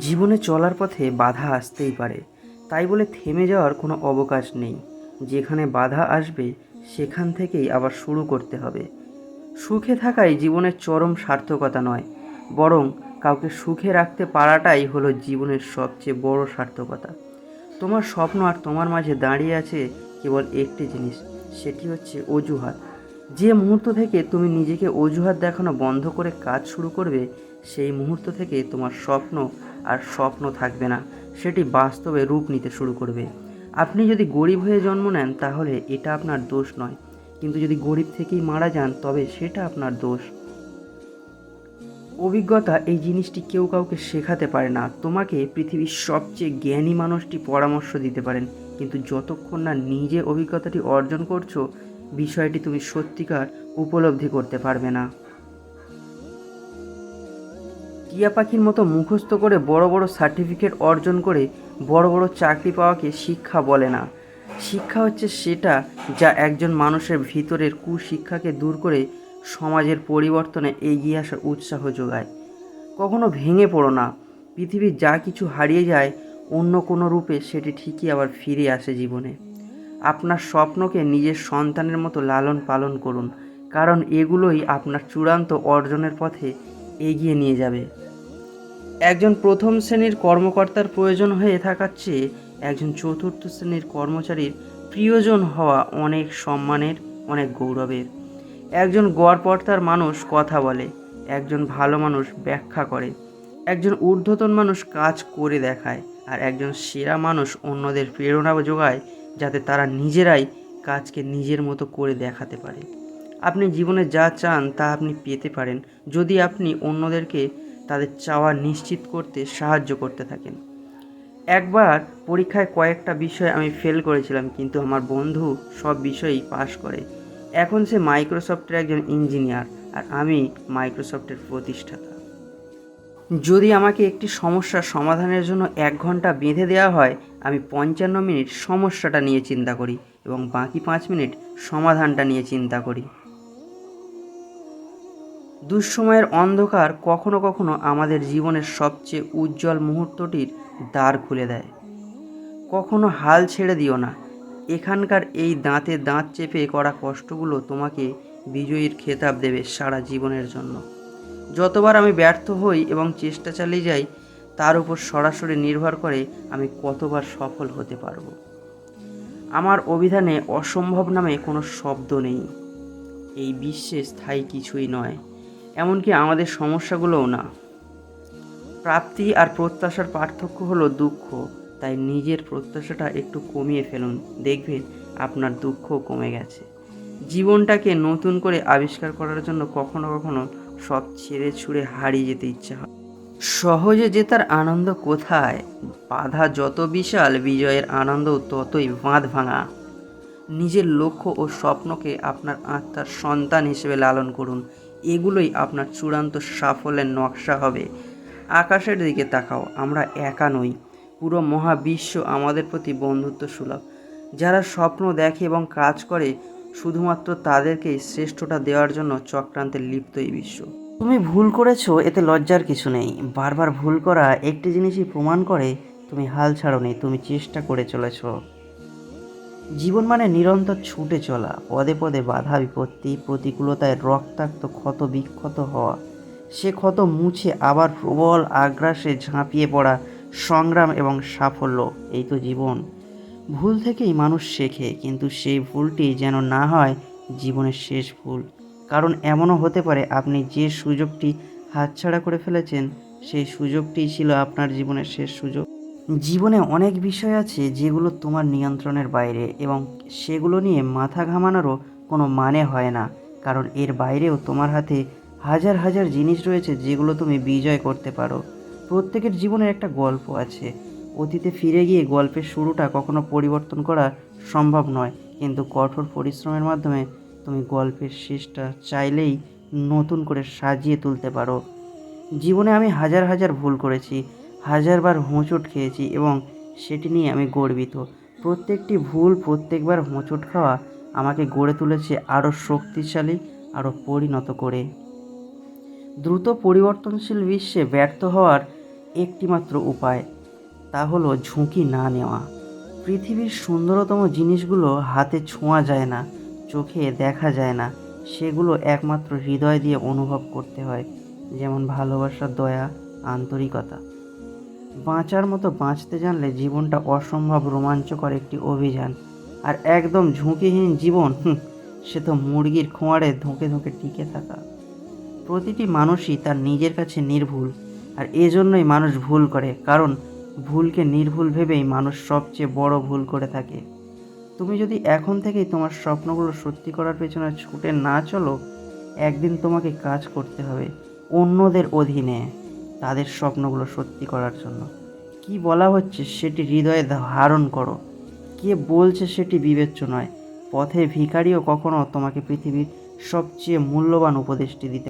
জীবনে চলার পথে বাধা আসতেই পারে। তাই বলে থেমে যাওয়ার কোনো অবকাশ নেই। যেখানে বাধা আসবে, সেখান থেকেই আবার শুরু করতে হবে। সুখে থাকাই জীবনের চরম সার্থকতা নয়, বরং কাউকে সুখে রাখতে পারাটাই হলো জীবনের সবচেয়ে বড় সার্থকতা। তোমার স্বপ্ন আর তোমার মাঝে দাঁড়িয়ে আছে কেবল একটি জিনিস, সেটি হচ্ছে অজুহাত। যে মুহূর্ত থেকে তুমি নিজেকে অজুহাত দেখানো বন্ধ করে কাজ শুরু করবে, সেই মুহূর্ত থেকে তোমার স্বপ্ন আর স্বপ্ন থাকবে না, সেটি বাস্তবে রূপ নিতে শুরু করবে। আপনি যদি গরিব হয়ে জন্ম নেন, তাহলে এটা আপনার দোষ নয়। কিন্তু যদি গরিব থেকেই মারা যান, তবে সেটা আপনার দোষ। অভিজ্ঞতা এই জিনিসটি কেউ কাউকে শেখাতে পারে না। তোমাকে পৃথিবীর সবচেয়ে জ্ঞানী মানুষটি পরামর্শ দিতে পারেন। কিন্তু যতক্ষণ না নিজে অভিজ্ঞতাটি অর্জন করছ, বিষয়টি তুমি সত্যিকার উপলব্ধি করতে পারবে না। টিয়া পাখির মতো মুখস্থ করে বড় বড় সার্টিফিকেট অর্জন করে বড় বড় চাকরি পাওয়াকে শিক্ষা বলে না। শিক্ষা হচ্ছে সেটা যা একজন মানুষের ভিতরের কুশিক্ষাকে দূর করে সমাজের পরিবর্তনে এগিয়ে আসার উৎসাহ যোগায়। কখনো ভেঙে পড়ো না। পৃথিবীর যা কিছু হারিয়ে যায়, অন্য কোনো রূপে সেটি ঠিকই আবার ফিরে আসে জীবনে। আপনার স্বপ্নকে নিজের সন্তানের মতো লালন পালন করুন, কারণ এগুলোই আপনার চূড়ান্ত অর্জনের পথে এগিয়ে নিয়ে যাবে। একজন প্রথম শ্রেণির কর্মকর্তার প্রয়োজন হয়ে থাকার চেয়ে একজন চতুর্থ শ্রেণির কর্মচারীর প্রিয়জন হওয়া অনেক সম্মানের, অনেক গৌরবের। একজন গড়পর্তার মানুষ কথা বলে, একজন ভালো মানুষ ব্যাখ্যা করে, একজন ঊর্ধ্বতন মানুষ কাজ করে দেখায়, আর একজন সেরা মানুষ অন্যদের প্রেরণা যোগায় যাতে তারা নিজেরাই কাজকে নিজের মতো করে দেখাতে পারে। আপনি জীবনে যা চান তা আপনি পেতে পারেন। যদি আপনি অন্যদেরকে তাদের চাওয়া নিশ্চিত করতে সাহায্য করতে থাকেন। একবার পরীক্ষায় কয়েকটা বিষয় আমি ফেল করেছিলাম, কিন্তু আমার বন্ধু সব বিষয়েই পাশ করে। এখন সে মাইক্রোসফটের একজন ইঞ্জিনিয়ার আর আমি মাইক্রোসফটের প্রতিষ্ঠাতা। যদি আমাকে একটি সমস্যার সমাধানের জন্য এক ঘণ্টা বেঁধে দেওয়া হয়, আমি পঞ্চান্ন মিনিট সমস্যাটা নিয়ে চিন্তা করি এবং বাকি পাঁচ মিনিট সমাধানটা নিয়ে চিন্তা করি। দুঃসময়ের অন্ধকার কখনো কখনো আমাদের জীবনের সবচেয়ে উজ্জ্বল মুহূর্তটির দ্বার খুলে দেয়। কখনো হাল ছেড়ে দিও না। এখানকার এই দাঁতে দাঁত চেপে করা কষ্টগুলো তোমাকে বিজয়ীর খেতাব দেবে সারা জীবনের জন্য। যতবার আমি ব্যর্থ হই এবং চেষ্টা চালিয়ে যাই, তার উপর সরাসরি নির্ভর করে আমি কতবার সফল হতে পারব। আমার অভিধানে অসম্ভব নামে কোনো শব্দ নেই। এই বিশ্বে স্থায়ী কিছুই নয়। এমনকি আমাদের সমস্যাগুলোও না। প্রাপ্তি আর প্রত্যাশার পার্থক্য হলো দুঃখ, তাই নিজের প্রত্যাশাটা একটু কমিয়ে ফেলুন। দেখবেন আপনার দুঃখ কমে গেছে। জীবনটাকে নতুন করে আবিষ্কার করার জন্য কখনো কখনো সব ছেড়ে ছুঁড়ে হারিয়ে যেতে ইচ্ছা হয়। সহজে জেতার আনন্দ কোথায়? বাধা যত বিশাল, বিজয়ের আনন্দ ততই বাঁধ ভাঙা। নিজের লক্ষ্য ও স্বপ্নকে আপনার আত্মার সন্তান হিসেবে লালন করুন। এগুলোই আপনার চূড়ান্ত সাফল্যের নকশা হবে। আকাশের দিকে তাকাও, আমরা একা নই। পুরো মহাবিশ্ব আমাদের প্রতি বন্ধুত্ব সুলভ যারা স্বপ্ন দেখে এবং কাজ করে, শুধুমাত্র তাদেরকেই শ্রেষ্ঠটা দেওয়ার জন্য চক্রান্তে লিপ্ত এই বিশ্ব। তুমি ভুল করেছ, এতে লজ্জার কিছু নেই। বারবার ভুল করা একটি জিনিসই প্রমাণ করে, তুমি হাল ছাড়োনি, তুমি চেষ্টা করে চলেছো। জীবন মানে নিরন্তর ছুটে চলা, পদে পদে বাধা বিপত্তি, প্রতিকূলতায় রক্তাক্ত, ক্ষত বিক্ষত হওয়া, সে ক্ষত মুছে আবার প্রবল আগ্রাসে ঝাঁপিয়ে পড়া, সংগ্রাম এবং সাফল্য, এই তো জীবন। ভুল থেকেই মানুষ শেখে, কিন্তু সেই ভুলটি যেন না হয় জীবনের শেষ ভুল। কারণ এমনও হতে পারে আপনি যে সুযোগটি হাতছাড়া করে ফেলেছেন, সেই সুযোগটিই ছিল আপনার জীবনের শেষ সুযোগ। জীবনে অনেক বিষয় আছে যেগুলো তোমার নিয়ন্ত্রণের বাইরে এবং সেগুলো নিয়ে মাথা ঘামানোরও কোনো মানে হয় না। কারণ এর বাইরেও তোমার হাতে হাজার হাজার জিনিস রয়েছে যেগুলো তুমি বিজয় করতে পারো। প্রত্যেকের জীবনের একটা গল্প আছে। অতীতে ফিরে গিয়ে গল্পের শুরুটা কখনো পরিবর্তন করা সম্ভব নয়। কিন্তু কঠোর পরিশ্রমের মাধ্যমে তুমি গল্পের শেষটা চাইলেই নতুন করে সাজিয়ে তুলতে পারো। জীবনে আমি হাজার হাজার ভুল করেছি। হাজারবার হোঁচট খেয়েছি এবং সেটি নিয়ে আমি গর্বিত। প্রত্যেকটি ভুল প্রত্যেকবার হোঁচট খাওয়া আমাকে গড়ে তুলেছে আরও শক্তিশালী, আরও পরিণত করে। দ্রুত পরিবর্তনশীল বিশ্বে ব্যর্থ হওয়ার একটিমাত্র উপায়, তা হলো ঝুঁকি না নেওয়া। পৃথিবীর সুন্দরতম জিনিসগুলো হাতে ছোঁয়া যায় না, চোখে দেখা যায় না, সেগুলো একমাত্র হৃদয় দিয়ে অনুভব করতে হয়, যেমন ভালোবাসা, দয়া, আন্তরিকতা। বাঁচার মতো বাঁচতে জানলে জীবনটা অসম্ভব রোমাঞ্চকর একটি অভিযান। আর একদম ঝুঁকিহীন জীবন সে তো মুরগির খোঁয়াড়ে ধুঁকে ধুঁকে টিকে থাকা। প্রতিটি মানুষই তার নিজের কাছে নির্ভুল, আর এজন্যই মানুষ ভুল করে, কারণ ভুলকে নির্ভুল ভেবেই মানুষ সবচেয়ে বড় ভুল করে থাকে। তুমি যদি এখন থেকেই তোমার স্বপ্নগুলো সত্যি করার পেছনে ছুটে না চলো, একদিন তোমাকে কাজ করতে হবে অন্যদের অধীনে। তাদের স্বপ্নগুলো সত্যি করার জন্য। কি বলা হচ্ছে সেটি হৃদয়ে ধারণ করো। কে বলছে সেটি বিবেচ্য নয়। পথে ভিখারিও কখনো তোমাকে পৃথিবীর সবচেয়ে মূল্যবান উপদেশটি দিতে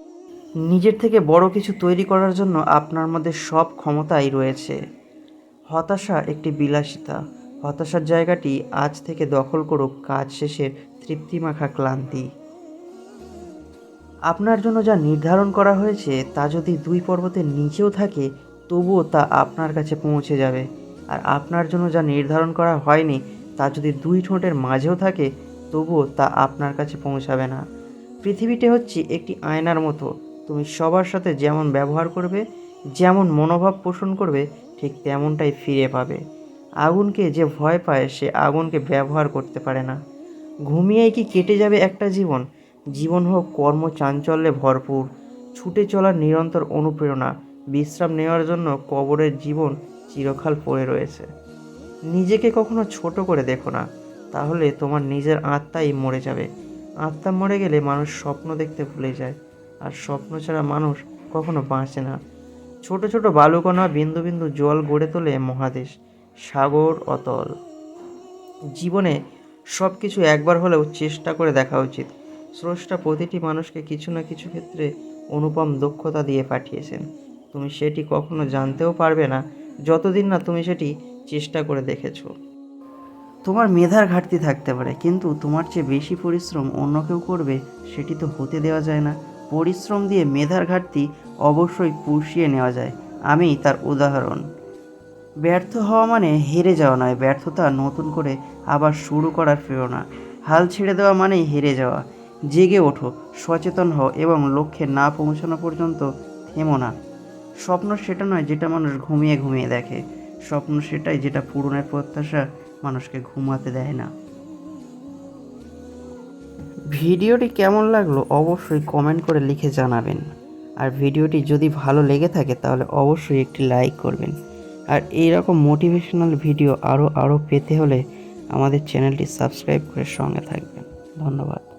নিজের থেকে বড় কিছু তৈরি করার জন্য আপনার মধ্যে সব ক্ষমতাই রয়েছে। হতাশা একটি বিলাসিতা। হতাশার জায়গাটি আজ থেকে দখল করুক। কাজ শেষের তৃপ্তিমাখা ক্লান্তি। আপনার জন্য যা নির্ধারণ করা হয়েছে তা যদি দুই পর্বতের নিচেও থাকে, তবুও তা আপনার কাছে পৌঁছে যাবে। আর আপনার জন্য যা নির্ধারণ করা হয়নি, তা যদি দুই ঠোঁটের মাঝেও থাকে, তবুও তা আপনার কাছে পৌঁছাবে না। পৃথিবীটা হচ্ছে একটি আয়নার মতো। তুমি সবার সাথে যেমন ব্যবহার করবে, যেমন মনোভাব পোষণ করবে, ঠিক তেমনটাই ফিরে পাবে। আগুনকে যে ভয় পায়, সে আগুনকে ব্যবহার করতে পারে না। ঘুমিয়েই কি কেটে যাবে একটা জীবন? জীবন হোক কর্ম চাঞ্চল্যে ভরপুর। ছুটে চলার নিরন্তর অনুপ্রেরণা, বিশ্রাম নেওয়ার জন্য কবরের জীবন চিরকাল পড়ে রয়েছে। নিজেকে কখনো ছোট করে দেখো না, তাহলে তোমার নিজের আত্মাই মরে যাবে। আত্মা মরে গেলে মানুষ স্বপ্ন দেখতে ভুলে যায়, আর স্বপ্ন ছাড়া মানুষ কখনো বাঁচে না। ছোট ছোট বালুকণা বিন্দু বিন্দু জল গড়ে তোলে মহাদেশ, সাগর অতল। জীবনে সব কিছু একবার হলেও চেষ্টা করে দেখা উচিত। স্রষ্টা প্রতিটি মানুষকে কিছু না কিছু ক্ষেত্রে অনুপম দক্ষতা দিয়ে পাঠিয়েছেন। তুমি সেটি কখনো জানতেও পারবে না, যতদিন না তুমি সেটি চেষ্টা করে দেখেছ। তোমার মেধার ঘাটতি থাকতে পারে, কিন্তু তোমার চেয়ে বেশি পরিশ্রম অন্য কেউ করবে, সেটি তো হতে দেওয়া যায় না। পরিশ্রম দিয়ে মেধার ঘাটতি অবশ্যই পুষিয়ে নেওয়া যায় আমি তার উদাহরণ। ব্যর্থ হওয়া মানে হেরে যাওয়া নয়, ব্যর্থতা নতুন করে আবার শুরু করার প্রেরণা। হাল ছেড়ে দেওয়া মানেই হেরে যাওয়া। জেগে ওঠো, সচেতন হও এবং লক্ষ্যে না পৌঁছানো পর্যন্ত থেমো না। স্বপ্ন সেটা নয় যেটা মানুষ ঘুমিয়ে ঘুমিয়ে দেখে। স্বপ্ন সেটাই যেটা পূরণের প্রত্যাশা মানুষকে ঘুমাতে দেয় না। ভিডিওটি কেমন লাগল অবশ্যই কমেন্ট করে লিখে জানাবেন। আর ভিডিওটি যদি ভালো লেগে থাকে তাহলে অবশ্যই একটি লাইক করবেন। আর এই রকম মোটিভেশনাল ভিডিও আরও আরও পেতে হলে আমাদের চ্যানেলটি সাবস্ক্রাইব করে সঙ্গে থাকবেন। ধন্যবাদ।